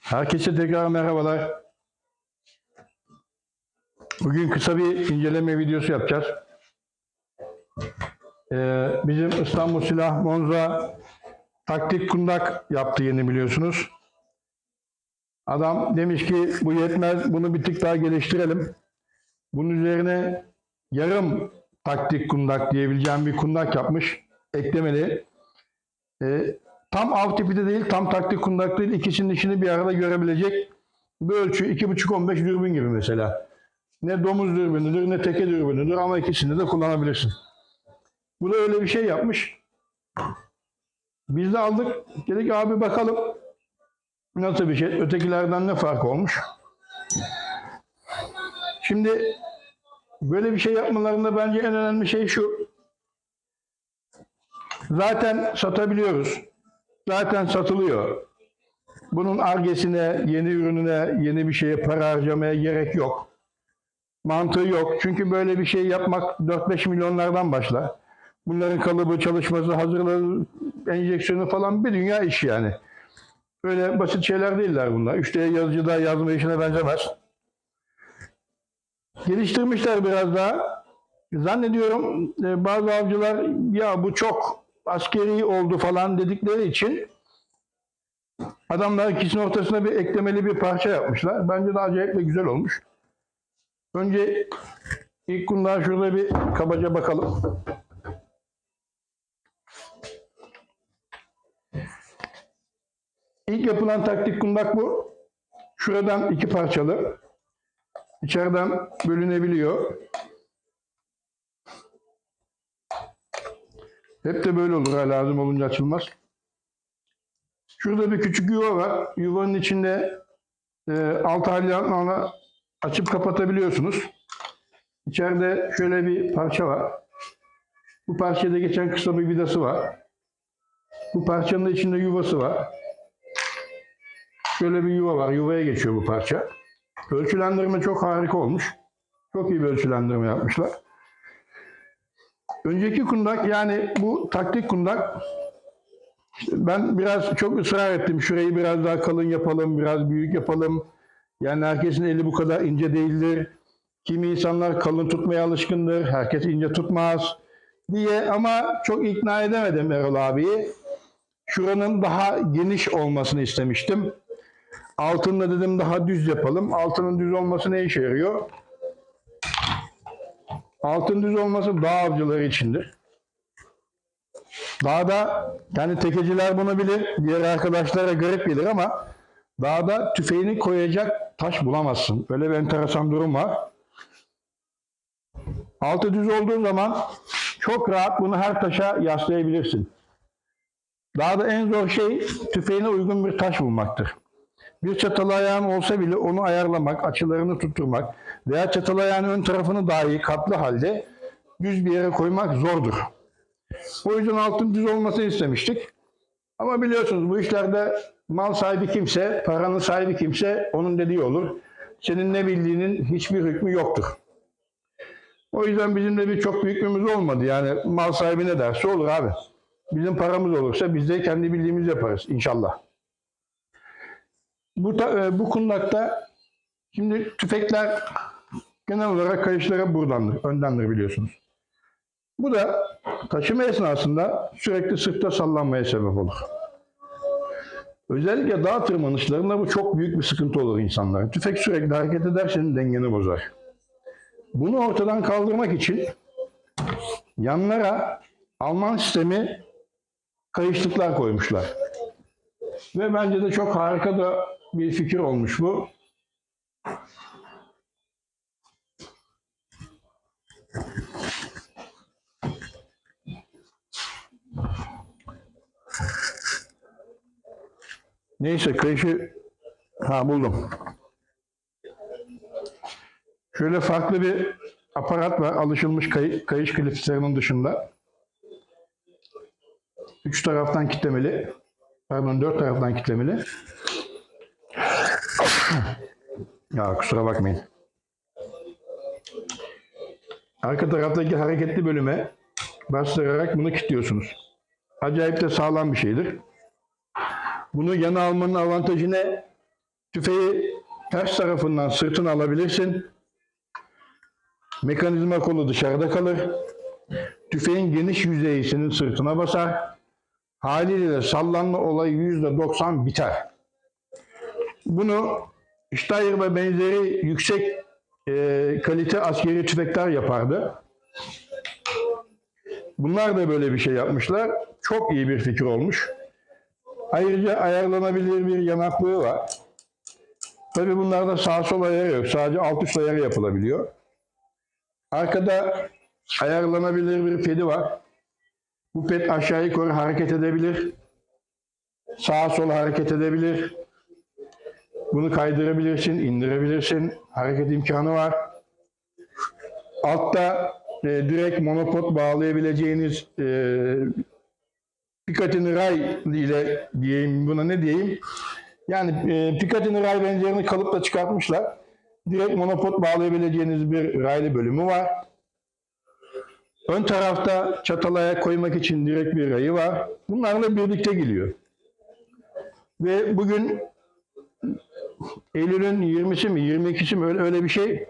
Herkese tekrar merhabalar. Bugün kısa bir inceleme videosu yapacağız. Ee, bizim İstanbul Silah Monza taktik kundak yaptı yeni biliyorsunuz. Adam demiş ki bu yetmez bunu bir tık daha geliştirelim. Bunun üzerine yarım taktik kundak diyebileceğim bir kundak yapmış. Eklemeli. Ee, tam av tipi de değil, tam taktik kundak değil. İkisinin işini bir arada görebilecek bir ölçü 2.5-15 dürbün gibi mesela. Ne domuz dürbünüdür ne teke dürbünüdür ama ikisini de kullanabilirsin. Bu da öyle bir şey yapmış. Biz de aldık. Dedik abi bakalım nasıl bir şey. Ötekilerden ne fark olmuş. Şimdi böyle bir şey yapmalarında bence en önemli şey şu. Zaten satabiliyoruz. Zaten satılıyor. Bunun argesine, yeni ürününe, yeni bir şeye para harcamaya gerek yok. Mantığı yok. Çünkü böyle bir şey yapmak 4-5 milyonlardan başlar. Bunların kalıbı, çalışması, hazırlığı, enjeksiyonu falan bir dünya iş yani. Öyle basit şeyler değiller bunlar. Üçte yazıcıda yazma işine benzemez. Geliştirmişler biraz daha. Zannediyorum e, bazı avcılar ya bu çok askeri oldu falan dedikleri için adamlar ikisinin ortasına bir eklemeli bir parça yapmışlar. Bence de acayip ve güzel olmuş. Önce ilk kundağa şurada bir kabaca bakalım. İlk yapılan taktik kundak bu. Şuradan iki parçalı. İçeriden bölünebiliyor. Hep de böyle olur ha lazım olunca açılmaz. Şurada bir küçük yuva var. Yuvanın içinde e, alt halyanla açıp kapatabiliyorsunuz. İçeride şöyle bir parça var. Bu parçada geçen kısa bir vidası var. Bu parçanın içinde yuvası var. Şöyle bir yuva var. Yuvaya geçiyor bu parça. Ölçülendirme çok harika olmuş. Çok iyi bir ölçülendirme yapmışlar. Önceki kundak yani bu taktik kundak ben biraz çok ısrar ettim. Şurayı biraz daha kalın yapalım, biraz büyük yapalım. Yani herkesin eli bu kadar ince değildir. Kimi insanlar kalın tutmaya alışkındır. Herkes ince tutmaz diye ama çok ikna edemedim Erol abiyi. Şuranın daha geniş olmasını istemiştim. Altında dedim daha düz yapalım. Altının düz olması ne işe yarıyor? Altın düz olması dağ avcıları içindir. Dağda yani tekeciler bunu bilir, diğer arkadaşlara garip gelir ama dağda tüfeğini koyacak taş bulamazsın. Böyle bir enteresan durum var. Altı düz olduğu zaman çok rahat bunu her taşa yaslayabilirsin. Dağda en zor şey tüfeğine uygun bir taş bulmaktır. Bir çatal ayağın olsa bile onu ayarlamak, açılarını tutturmak veya çatal ayağın ön tarafını dahi katlı halde düz bir yere koymak zordur. O yüzden altın düz olmasını istemiştik. Ama biliyorsunuz bu işlerde mal sahibi kimse, paranın sahibi kimse onun dediği olur. Senin ne bildiğinin hiçbir hükmü yoktur. O yüzden bizim de bir çok bir hükmümüz olmadı. Yani mal sahibi ne derse olur abi. Bizim paramız olursa biz de kendi bildiğimizi yaparız inşallah. Bu, e, bu kundakta şimdi tüfekler genel olarak kayışlara buradandır, öndendir biliyorsunuz. Bu da taşıma esnasında sürekli sırtta sallanmaya sebep olur. Özellikle dağ tırmanışlarında bu çok büyük bir sıkıntı olur insanlara. Tüfek sürekli hareket eder senin dengeni bozar. Bunu ortadan kaldırmak için yanlara Alman sistemi kayışlıklar koymuşlar. Ve bence de çok harika da bir fikir olmuş bu. Neyse kayışı ha buldum. Şöyle farklı bir aparat var. Alışılmış kay- kayış klipslerinin dışında. Üç taraftan kitlemeli. Pardon dört taraftan kitlemeli. Ya kusura bakmayın. Arka taraftaki hareketli bölüme bastırarak bunu kilitliyorsunuz. Acayip de sağlam bir şeydir. Bunu yana almanın avantajı ne? Tüfeği ters tarafından sırtına alabilirsin. Mekanizma kolu dışarıda kalır. Tüfeğin geniş yüzeyi senin sırtına basar. Haliyle de sallanma olayı %90 biter. Bunu Steyr ve benzeri yüksek e, kalite askeri tüfekler yapardı. Bunlar da böyle bir şey yapmışlar. Çok iyi bir fikir olmuş. Ayrıca ayarlanabilir bir yanaklığı var. Tabii bunlarda sağ sol ayarı yok. Sadece alt üst ayarı yapılabiliyor. Arkada ayarlanabilir bir pedi var. Bu ped aşağı yukarı hareket edebilir. Sağa sola hareket edebilir. Bunu kaydırabilirsin, indirebilirsin. Hareket imkanı var. Altta e, direkt monopod bağlayabileceğiniz e, Picatinny Ray ile diyeyim buna ne diyeyim? Yani e, Picatinny Ray benzerini kalıpla çıkartmışlar. Direkt monopod bağlayabileceğiniz bir raylı bölümü var. Ön tarafta çatalaya koymak için direkt bir rayı var. Bunlarla birlikte geliyor. Ve bugün Eylül'ün 20'si mi 22'si mi öyle, öyle bir şey.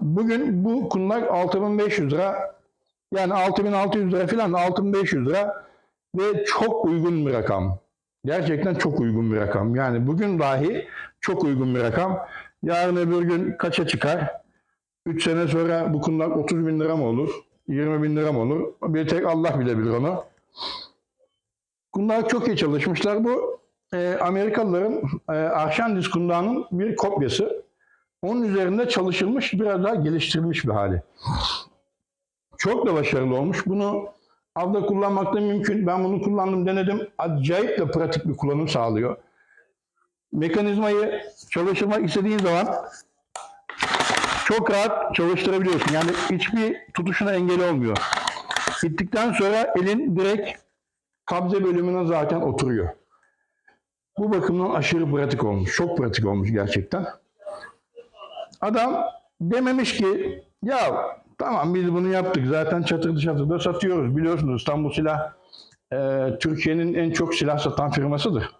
Bugün bu kundak 6500 lira yani 6600 lira falan 6500 lira ve çok uygun bir rakam. Gerçekten çok uygun bir rakam. Yani bugün dahi çok uygun bir rakam. Yarın öbür gün kaça çıkar? 3 sene sonra bu kundak 30 bin lira mı olur? 20 bin lira mı olur? Bir tek Allah bilebilir onu. Kundak çok iyi çalışmışlar. Bu e, Amerikalıların e, Arşandis kundağının bir kopyası. Onun üzerinde çalışılmış, biraz daha geliştirilmiş bir hali. Çok da başarılı olmuş. Bunu avda kullanmak da mümkün. Ben bunu kullandım, denedim. Acayip de pratik bir kullanım sağlıyor. Mekanizmayı çalıştırmak istediğin zaman çok rahat çalıştırabiliyorsun. Yani hiçbir tutuşuna engel olmuyor. Gittikten sonra elin direkt kabze bölümüne zaten oturuyor. Bu bakımdan aşırı pratik olmuş. Çok pratik olmuş gerçekten. Adam dememiş ki ya tamam biz bunu yaptık zaten çatırdı çatırdı satıyoruz. Biliyorsunuz İstanbul Silah e, Türkiye'nin en çok silah satan firmasıdır.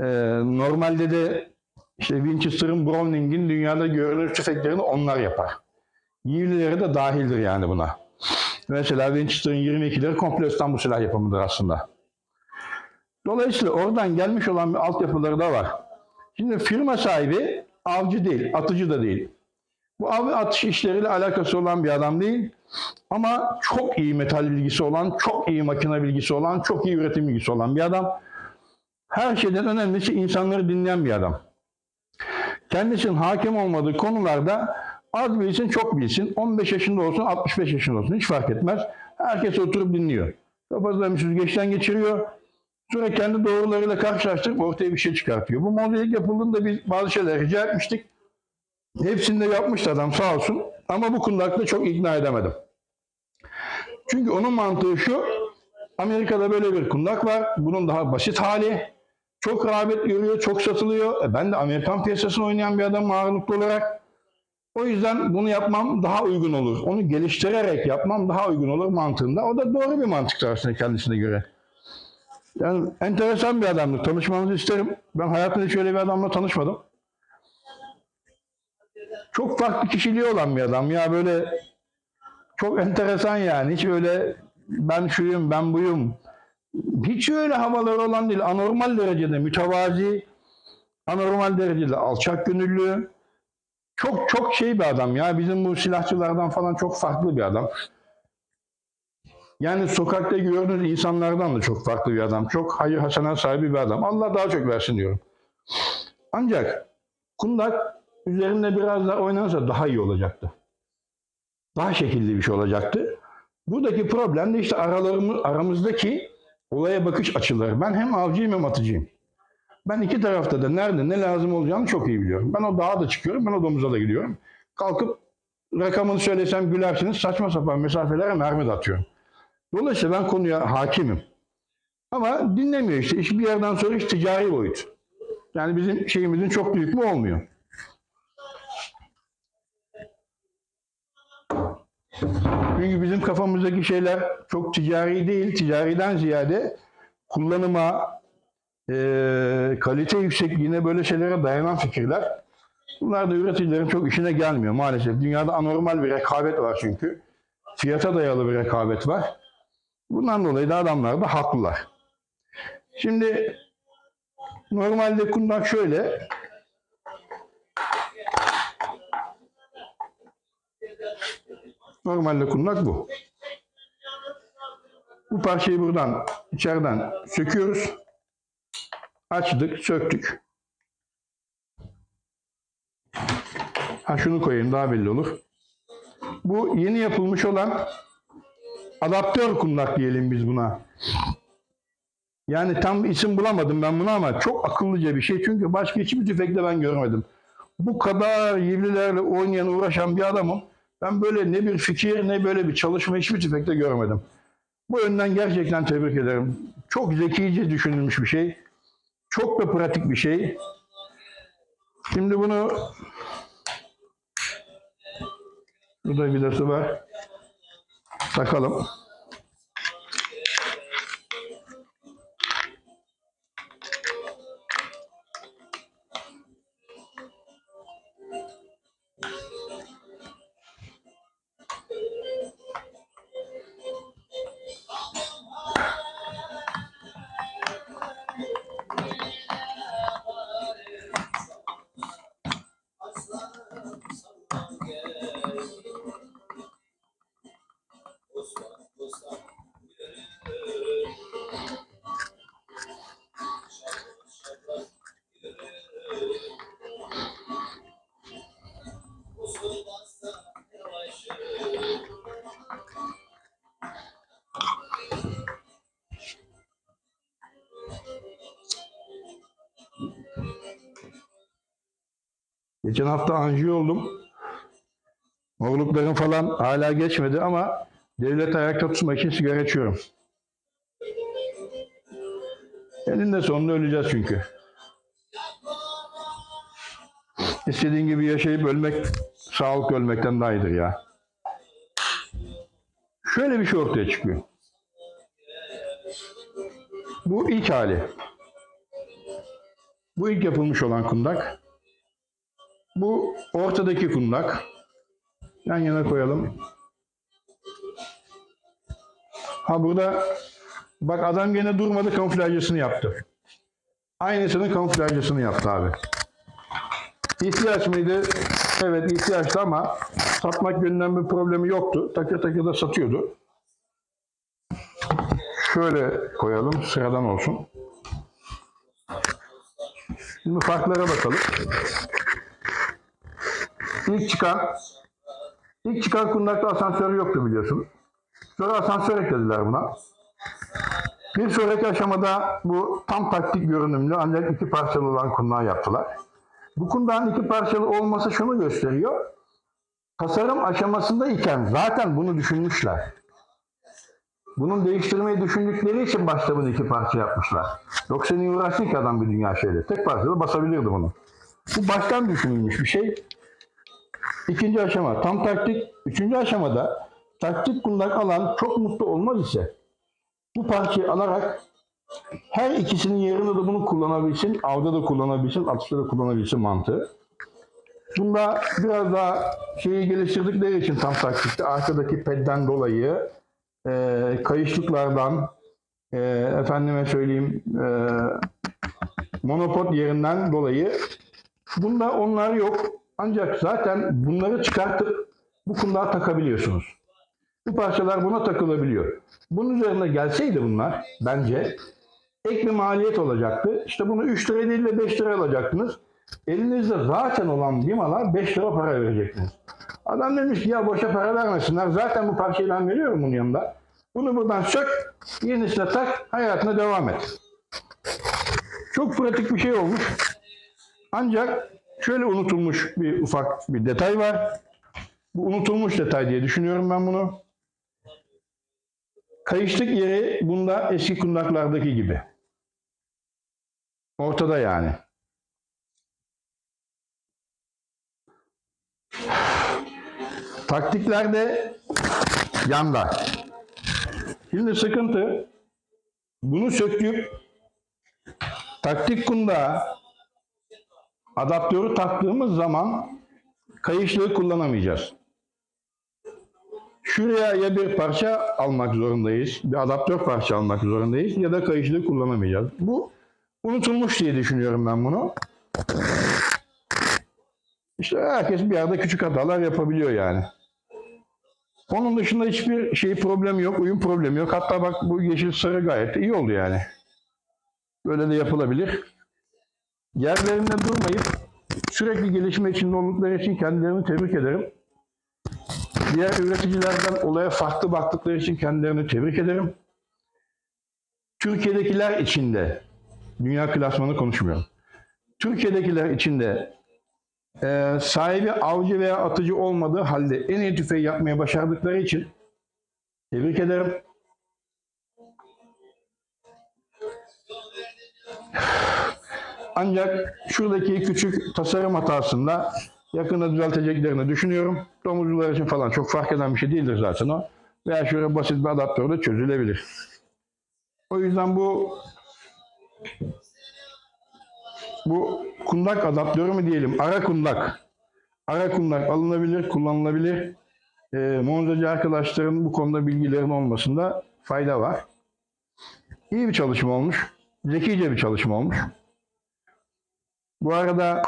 E, normalde de işte Winchester'ın Browning'in dünyada görünür tüfeklerini onlar yapar. Yivlileri de dahildir yani buna. Mesela Winchester'ın 22'leri komple İstanbul silah yapımıdır aslında. Dolayısıyla oradan gelmiş olan bir altyapıları da var. Şimdi firma sahibi avcı değil, atıcı da değil. Bu av ve atış işleriyle alakası olan bir adam değil. Ama çok iyi metal bilgisi olan, çok iyi makine bilgisi olan, çok iyi üretim bilgisi olan bir adam. Her şeyden önemlisi insanları dinleyen bir adam. Kendisinin hakim olmadığı konularda az bilsin çok bilsin. 15 yaşında olsun 65 yaşında olsun hiç fark etmez. Herkes oturup dinliyor. Kafasından bir süzgeçten geçiriyor. Sonra kendi doğrularıyla karşılaştırıp ortaya bir şey çıkartıyor. Bu modellik yapıldığında biz bazı şeyler rica etmiştik. Hepsini de yapmıştı adam sağ olsun. Ama bu kundakta çok ikna edemedim. Çünkü onun mantığı şu. Amerika'da böyle bir kundak var. Bunun daha basit hali. Çok rağbet görüyor, çok satılıyor. E ben de Amerikan piyasasını oynayan bir adamım ağırlıklı olarak. O yüzden bunu yapmam daha uygun olur. Onu geliştirerek yapmam daha uygun olur mantığında. O da doğru bir mantıktır aslında kendisine göre. Yani enteresan bir adamdır. Tanışmanızı isterim. Ben hayatımda hiç öyle bir adamla tanışmadım. Çok farklı kişiliği olan bir adam. Ya böyle çok enteresan yani. Hiç öyle ben şuyum, ben buyum. Hiç öyle havaları olan değil. Anormal derecede mütevazi, anormal derecede alçak gönüllü. Çok çok şey bir adam ya. Bizim bu silahçılardan falan çok farklı bir adam. Yani sokakta gördüğünüz insanlardan da çok farklı bir adam. Çok hayır hasana sahibi bir adam. Allah daha çok versin diyorum. Ancak kundak üzerinde biraz daha oynanırsa daha iyi olacaktı. Daha şekilli bir şey olacaktı. Buradaki problem de işte aralarımız, aramızdaki olaya bakış açıları. Ben hem avcıyım hem atıcıyım. Ben iki tarafta da nerede ne lazım olacağını çok iyi biliyorum. Ben o dağa da çıkıyorum, ben o domuza da gidiyorum. Kalkıp rakamını söylesem gülersiniz, saçma sapan mesafelere mermi de atıyorum. Dolayısıyla ben konuya hakimim. Ama dinlemiyor işte. İş bir yerden sonra iş ticari boyut. Yani bizim şeyimizin çok büyük mü olmuyor. Çünkü bizim kafamızdaki şeyler çok ticari değil. Ticariden ziyade kullanıma, Ee, kalite yüksek yine böyle şeylere dayanan fikirler. Bunlar da üreticilerin çok işine gelmiyor maalesef. Dünyada anormal bir rekabet var çünkü. Fiyata dayalı bir rekabet var. Bundan dolayı da adamlar da haklılar. Şimdi normalde kundak şöyle. Normalde kundak bu. Bu parçayı buradan içeriden söküyoruz. Açtık, söktük. Ha şunu koyayım daha belli olur. Bu yeni yapılmış olan adaptör kundak diyelim biz buna. Yani tam isim bulamadım ben buna ama çok akıllıca bir şey. Çünkü başka hiçbir tüfekte ben görmedim. Bu kadar yivlilerle oynayan, uğraşan bir adamım. Ben böyle ne bir fikir ne böyle bir çalışma hiçbir tüfekte görmedim. Bu yönden gerçekten tebrik ederim. Çok zekice düşünülmüş bir şey. Çok da pratik bir şey. Şimdi bunu Burada vidası var. Takalım. Geçen hafta anjiyo oldum. Morluklarım falan hala geçmedi ama devlet ayakta tutmak için sigara içiyorum. Eninde sonunda öleceğiz çünkü. İstediğin gibi yaşayıp ölmek sağlık ölmekten daha iyidir ya. Şöyle bir şey ortaya çıkıyor. Bu ilk hali. Bu ilk yapılmış olan kundak. Bu ortadaki kundak. Yan yana koyalım. Ha burada bak adam gene durmadı kamuflajcısını yaptı. Aynısının kamuflajcısını yaptı abi. İhtiyaç mıydı? Evet ihtiyaçtı ama satmak yönünden bir problemi yoktu. Takır takır da satıyordu. Şöyle koyalım sıradan olsun. Şimdi farklara bakalım. İlk çıkan ilk çıkan kundakta asansör yoktu biliyorsun. Sonra asansör eklediler buna. Bir sonraki aşamada bu tam taktik görünümlü ancak iki parçalı olan kundağı yaptılar. Bu kundağın iki parçalı olması şunu gösteriyor. Tasarım aşamasında iken zaten bunu düşünmüşler. Bunun değiştirmeyi düşündükleri için başta bunu iki parça yapmışlar. Yoksa niye uğraşsın ki adam bir dünya şeyle? Tek parçada basabilirdi bunu. Bu baştan düşünülmüş bir şey. İkinci aşama tam taktik. Üçüncü aşamada taktik kundak alan çok mutlu olmaz ise bu parçayı alarak her ikisinin yerinde de bunu kullanabilsin, avda da kullanabilsin, atışta da kullanabilsin mantığı. Bunda biraz daha şeyi geliştirdikleri için tam taktikte arkadaki pedden dolayı e, kayışlıklardan e, efendime söyleyeyim e, monopod yerinden dolayı bunda onlar yok. Ancak zaten bunları çıkartıp bu kundağa takabiliyorsunuz. Bu parçalar buna takılabiliyor. Bunun üzerine gelseydi bunlar bence ek bir maliyet olacaktı. İşte bunu 3 lira değil de 5 lira alacaktınız. Elinizde zaten olan bir mala 5 lira para verecektiniz. Adam demiş ki ya boşa para vermesinler. Zaten bu parçayı ben veriyorum bunun yanında. Bunu buradan sök, yenisine tak, hayatına devam et. Çok pratik bir şey olmuş. Ancak şöyle unutulmuş bir ufak bir detay var. Bu unutulmuş detay diye düşünüyorum ben bunu. Kayışlık yeri bunda eski kundaklardaki gibi. Ortada yani. Taktiklerde yanda. Şimdi sıkıntı bunu söküp taktik kunda adaptörü taktığımız zaman kayışlığı kullanamayacağız. Şuraya ya bir parça almak zorundayız, bir adaptör parça almak zorundayız ya da kayışlığı kullanamayacağız. Bu unutulmuş diye düşünüyorum ben bunu. İşte herkes bir yerde küçük hatalar yapabiliyor yani. Onun dışında hiçbir şey problem yok, uyum problemi yok. Hatta bak bu yeşil sarı gayet iyi oldu yani. Böyle de yapılabilir. Yerlerinde durmayıp sürekli gelişme içinde oldukları için kendilerini tebrik ederim. Diğer üreticilerden olaya farklı baktıkları için kendilerini tebrik ederim. Türkiye'dekiler içinde, dünya klasmanı konuşmuyorum. Türkiye'dekiler içinde e, sahibi avcı veya atıcı olmadığı halde en iyi tüfeği yapmaya başardıkları için tebrik ederim. Ancak şuradaki küçük tasarım hatasında yakında düzelteceklerini düşünüyorum. Domuzcular için falan çok fark eden bir şey değildir zaten o. Veya şöyle basit bir adaptörle çözülebilir. O yüzden bu bu kundak adaptörü mü diyelim, ara kundak. Ara kundak alınabilir, kullanılabilir. Ee, monzacı arkadaşların bu konuda bilgilerin olmasında fayda var. İyi bir çalışma olmuş. Zekice bir çalışma olmuş. Bu arada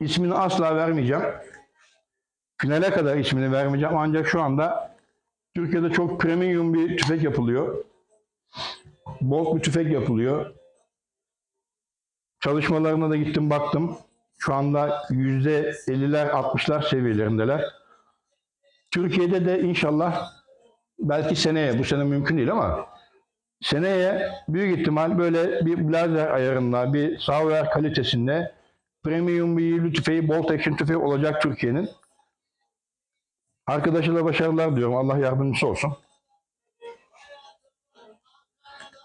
ismini asla vermeyeceğim. Finale kadar ismini vermeyeceğim ancak şu anda Türkiye'de çok premium bir tüfek yapılıyor. Bolt bir tüfek yapılıyor. Çalışmalarına da gittim baktım. Şu anda yüzde 50'ler 60'lar seviyelerindeler. Türkiye'de de inşallah belki seneye, bu sene mümkün değil ama seneye büyük ihtimal böyle bir blazer ayarında, bir Sauer kalitesinde premium bir yürü tüfeği, bolt action tüfeği olacak Türkiye'nin. Arkadaşa da başarılar diyorum. Allah yardımcısı olsun.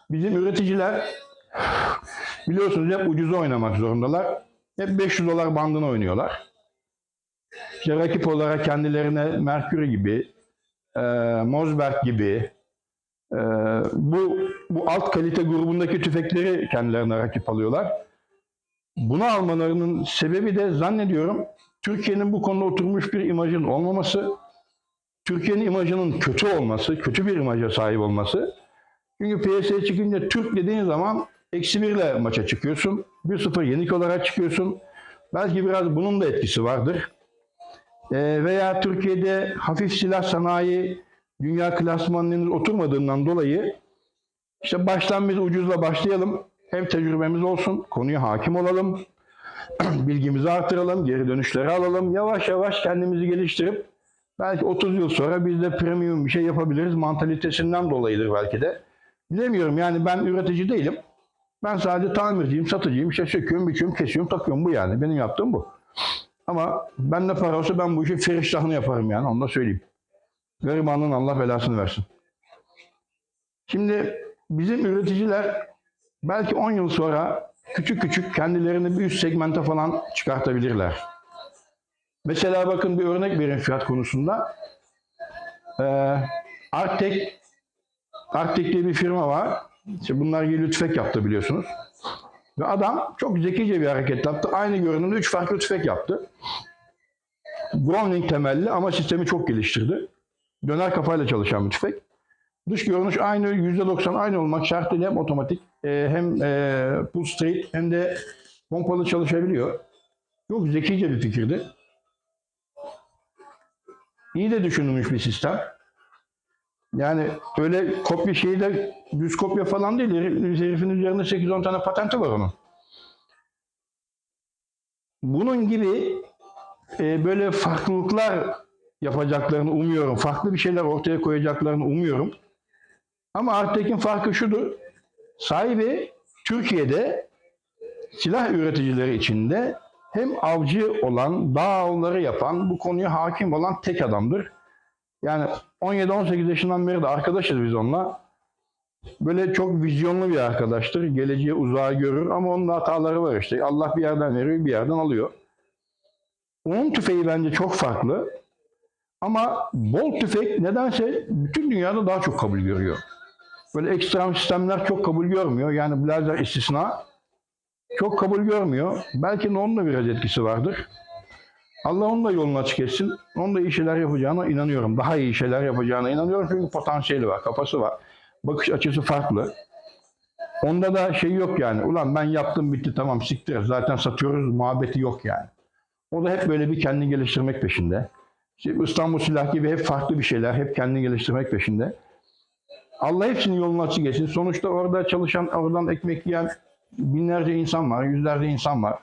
Bizim üreticiler biliyorsunuz hep ucuza oynamak zorundalar. Hep 500 dolar bandına oynuyorlar. İşte rakip olarak kendilerine Mercury gibi, e, Mosberg gibi, e, bu, bu alt kalite grubundaki tüfekleri kendilerine rakip alıyorlar. Bunu almalarının sebebi de zannediyorum Türkiye'nin bu konuda oturmuş bir imajın olmaması, Türkiye'nin imajının kötü olması, kötü bir imaja sahip olması. Çünkü piyasaya çıkınca Türk dediğin zaman eksi birle maça çıkıyorsun. 1-0 yenik olarak çıkıyorsun. Belki biraz bunun da etkisi vardır. Ee, veya Türkiye'de hafif silah sanayi dünya klasmanının oturmadığından dolayı işte baştan biz ucuzla başlayalım. Hem tecrübemiz olsun, konuya hakim olalım, bilgimizi artıralım, geri dönüşleri alalım. Yavaş yavaş kendimizi geliştirip belki 30 yıl sonra biz de premium bir şey yapabiliriz mantalitesinden dolayıdır belki de. Bilemiyorum yani ben üretici değilim. Ben sadece tamirciyim, satıcıyım, işte söküyorum, biçiyorum, kesiyorum, takıyorum bu yani. Benim yaptığım bu. Ama ben de para olsa ben bu işi feriştahını yaparım yani onu da söyleyeyim. Garibanlığın Allah belasını versin. Şimdi bizim üreticiler belki 10 yıl sonra küçük küçük kendilerini bir üst segmente falan çıkartabilirler. Mesela bakın bir örnek vereyim fiyat konusunda. Ee, Artek, Artek diye bir firma var. İşte bunlar geliyor tüfek yaptı biliyorsunuz. Ve adam çok zekice bir hareket yaptı. Aynı görünümde üç farklı tüfek yaptı. Browning temelli ama sistemi çok geliştirdi. Döner kafayla çalışan bir tüfek. Dış görünüş aynı, %90 aynı olmak şartıyla hem otomatik e, hem e, pull straight hem de pompalı çalışabiliyor. Çok zekice bir fikirdi. İyi de düşünülmüş bir sistem. Yani öyle kopya şeyi de düz kopya falan değil. Herif- Herifin üzerinde 8-10 tane patenti var onun. Bunun gibi e, böyle farklılıklar yapacaklarını umuyorum. Farklı bir şeyler ortaya koyacaklarını umuyorum. Ama Artek'in farkı şudur. Sahibi Türkiye'de silah üreticileri içinde hem avcı olan, dağ avları yapan, bu konuya hakim olan tek adamdır. Yani 17-18 yaşından beri de arkadaşız biz onunla. Böyle çok vizyonlu bir arkadaştır. Geleceği uzağa görür ama onun da hataları var işte. Allah bir yerden veriyor, bir yerden alıyor. Onun tüfeği bence çok farklı. Ama bol tüfek nedense bütün dünyada daha çok kabul görüyor. Böyle ekstrem sistemler çok kabul görmüyor. Yani Blazer istisna. çok kabul görmüyor. Belki de onun da biraz etkisi vardır. Allah onun da yolunu açık etsin. Onun da iyi şeyler yapacağına inanıyorum. Daha iyi şeyler yapacağına inanıyorum. Çünkü potansiyeli var, kafası var. Bakış açısı farklı. Onda da şey yok yani. Ulan ben yaptım bitti tamam siktir. Zaten satıyoruz muhabbeti yok yani. O da hep böyle bir kendini geliştirmek peşinde. İşte İstanbul Silah gibi hep farklı bir şeyler. Hep kendini geliştirmek peşinde. Allah hepsinin yolunu açık etsin. Sonuçta orada çalışan, oradan ekmek yiyen binlerce insan var, yüzlerce insan var.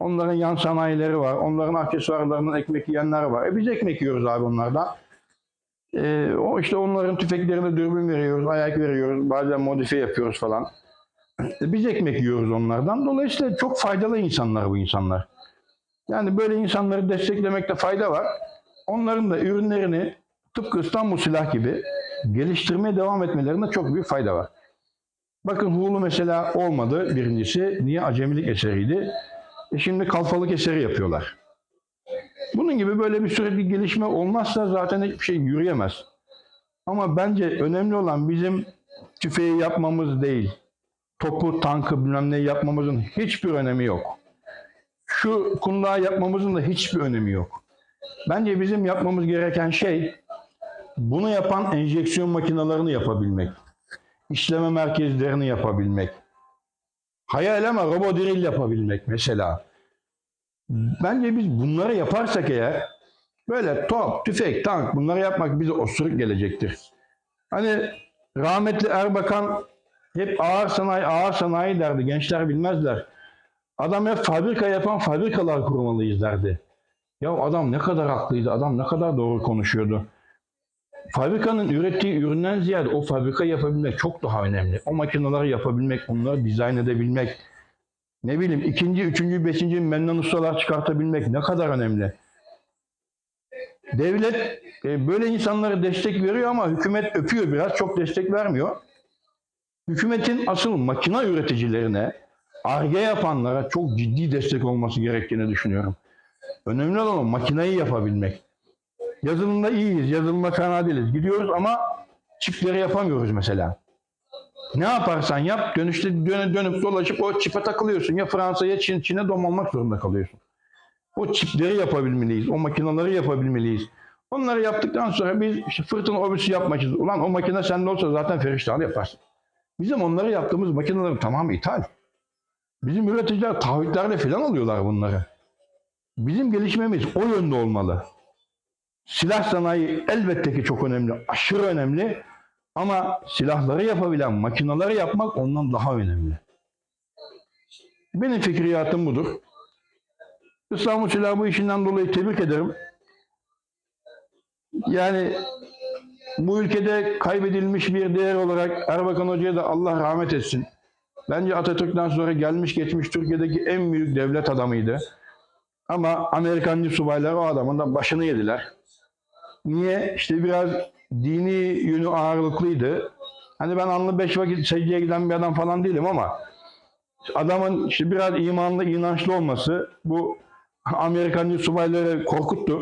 Onların yan sanayileri var, onların aksesuarlarından ekmek yiyenler var. E biz ekmek yiyoruz abi onlardan. E, o işte onların tüfeklerine dürbün veriyoruz, ayak veriyoruz, bazen modifiye yapıyoruz falan. E, biz ekmek yiyoruz onlardan. Dolayısıyla çok faydalı insanlar bu insanlar. Yani böyle insanları desteklemekte fayda var. Onların da ürünlerini tıpkı İstanbul Silah gibi geliştirmeye devam etmelerinde çok büyük fayda var. Bakın Hulu mesela olmadı birincisi. Niye? Acemilik eseriydi. E şimdi kalfalık eseri yapıyorlar. Bunun gibi böyle bir sürekli gelişme olmazsa zaten hiçbir şey yürüyemez. Ama bence önemli olan bizim tüfeği yapmamız değil. Topu, tankı bilmem ne yapmamızın hiçbir önemi yok. Şu kundağı yapmamızın da hiçbir önemi yok. Bence bizim yapmamız gereken şey bunu yapan enjeksiyon makinalarını yapabilmek. işleme merkezlerini yapabilmek. Hayal ama robot drill yapabilmek mesela. Bence biz bunları yaparsak eğer böyle top, tüfek, tank bunları yapmak bize osuruk gelecektir. Hani rahmetli Erbakan hep ağır sanayi, ağır sanayi derdi. Gençler bilmezler. Adam hep fabrika yapan fabrikalar kurmalıyız derdi. Ya adam ne kadar haklıydı, adam ne kadar doğru konuşuyordu. Fabrikanın ürettiği üründen ziyade o fabrika yapabilmek çok daha önemli. O makineleri yapabilmek, onları dizayn edebilmek, ne bileyim ikinci, üçüncü, beşinci mennan ustalar çıkartabilmek ne kadar önemli. Devlet e, böyle insanlara destek veriyor ama hükümet öpüyor biraz, çok destek vermiyor. Hükümetin asıl makine üreticilerine, arge yapanlara çok ciddi destek olması gerektiğini düşünüyorum. Önemli olan o makineyi yapabilmek. Yazılımda iyiyiz, yazılımda fena değiliz. Gidiyoruz ama çipleri yapamıyoruz mesela. Ne yaparsan yap, dönüşte dönüp, dönüp dolaşıp o çipe takılıyorsun. Ya Fransa'ya, Çin, Çin'e domalmak zorunda kalıyorsun. O çipleri yapabilmeliyiz, o makineleri yapabilmeliyiz. Onları yaptıktan sonra biz işte fırtına obüsü yapmayacağız. Ulan o makine sende olsa zaten feriştahlı yaparsın. Bizim onları yaptığımız makinelerin tamamı ithal. Bizim üreticiler taahhütlerle falan alıyorlar bunları. Bizim gelişmemiz o yönde olmalı. Silah sanayi elbette ki çok önemli, aşırı önemli. Ama silahları yapabilen makineleri yapmak ondan daha önemli. Benim fikriyatım budur. İstanbul Silahı bu işinden dolayı tebrik ederim. Yani bu ülkede kaybedilmiş bir değer olarak Erbakan Hoca'ya da Allah rahmet etsin. Bence Atatürk'ten sonra gelmiş geçmiş Türkiye'deki en büyük devlet adamıydı. Ama Amerikancı subaylar o adamın da başını yediler. Niye? İşte biraz dini yönü ağırlıklıydı. Hani ben anlı beş vakit secdeye giden bir adam falan değilim ama adamın işte biraz imanlı, inançlı olması bu Amerikancı subayları korkuttu.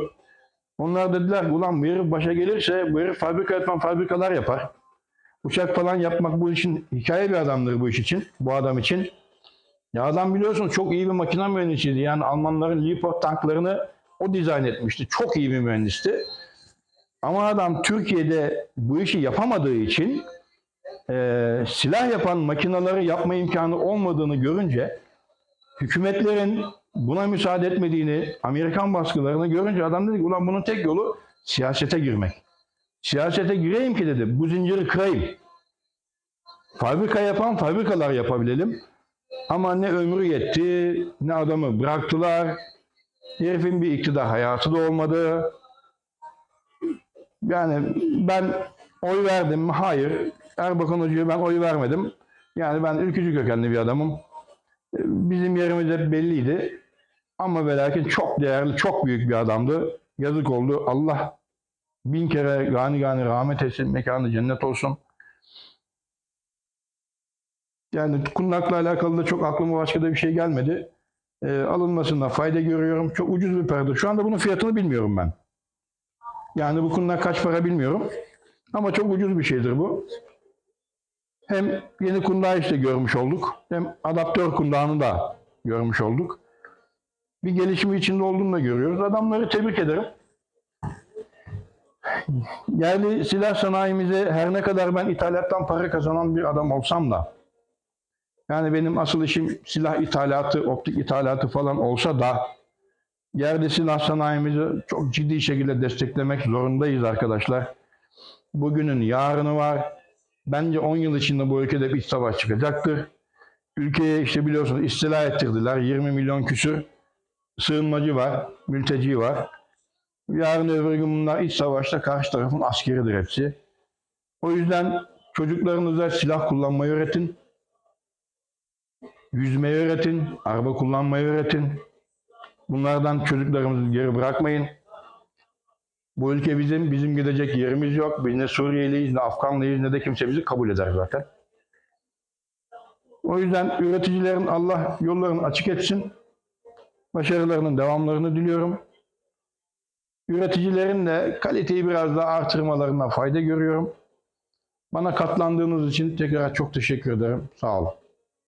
Onlar dediler ulan bu herif başa gelirse bu herif fabrika yapan fabrikalar yapar. Uçak falan yapmak bu için hikaye bir adamdır bu iş için, bu adam için. Ya adam biliyorsun çok iyi bir makine mühendisiydi. Yani Almanların Leopard tanklarını o dizayn etmişti. Çok iyi bir mühendisti. Ama adam Türkiye'de bu işi yapamadığı için e, silah yapan makineleri yapma imkanı olmadığını görünce hükümetlerin buna müsaade etmediğini, Amerikan baskılarını görünce adam dedi ki ulan bunun tek yolu siyasete girmek. Siyasete gireyim ki dedi bu zinciri kırayım. Fabrika yapan fabrikalar yapabilelim. Ama ne ömrü yetti, ne adamı bıraktılar. Herifin bir iktidar hayatı da olmadı. Yani ben oy verdim mi? Hayır. Erbakan Hoca'ya ben oy vermedim. Yani ben ülkücü kökenli bir adamım. Bizim yerimiz hep belliydi. Ama ve lakin çok değerli, çok büyük bir adamdı. Yazık oldu. Allah bin kere gani gani rahmet etsin, mekanı cennet olsun. Yani kundakla alakalı da çok aklıma başka da bir şey gelmedi. Ee, alınmasında fayda görüyorum. Çok ucuz bir paradır. Şu anda bunun fiyatını bilmiyorum ben. Yani bu kundak kaç para bilmiyorum. Ama çok ucuz bir şeydir bu. Hem yeni kundağı işte görmüş olduk. Hem adaptör kundağını da görmüş olduk. Bir gelişme içinde olduğunu da görüyoruz. Adamları tebrik ederim. Yerli silah sanayimize her ne kadar ben ithalattan para kazanan bir adam olsam da yani benim asıl işim silah ithalatı, optik ithalatı falan olsa da yerli silah sanayimizi çok ciddi şekilde desteklemek zorundayız arkadaşlar. Bugünün yarını var. Bence 10 yıl içinde bu ülkede bir savaş çıkacaktır. Ülkeye işte biliyorsunuz istila ettirdiler. 20 milyon küsür sığınmacı var, mülteci var. Yarın öbür gün bunlar iç savaşta karşı tarafın askeridir hepsi. O yüzden çocuklarınıza silah kullanmayı öğretin. Yüzmeyi öğretin, araba kullanmayı öğretin. Bunlardan çocuklarımızı geri bırakmayın. Bu ülke bizim, bizim gidecek yerimiz yok. Biz ne Suriyeliyiz, ne Afganlıyız, ne de kimse bizi kabul eder zaten. O yüzden üreticilerin Allah yollarını açık etsin. Başarılarının devamlarını diliyorum. Üreticilerin de kaliteyi biraz daha artırmalarına fayda görüyorum. Bana katlandığınız için tekrar çok teşekkür ederim. Sağ olun.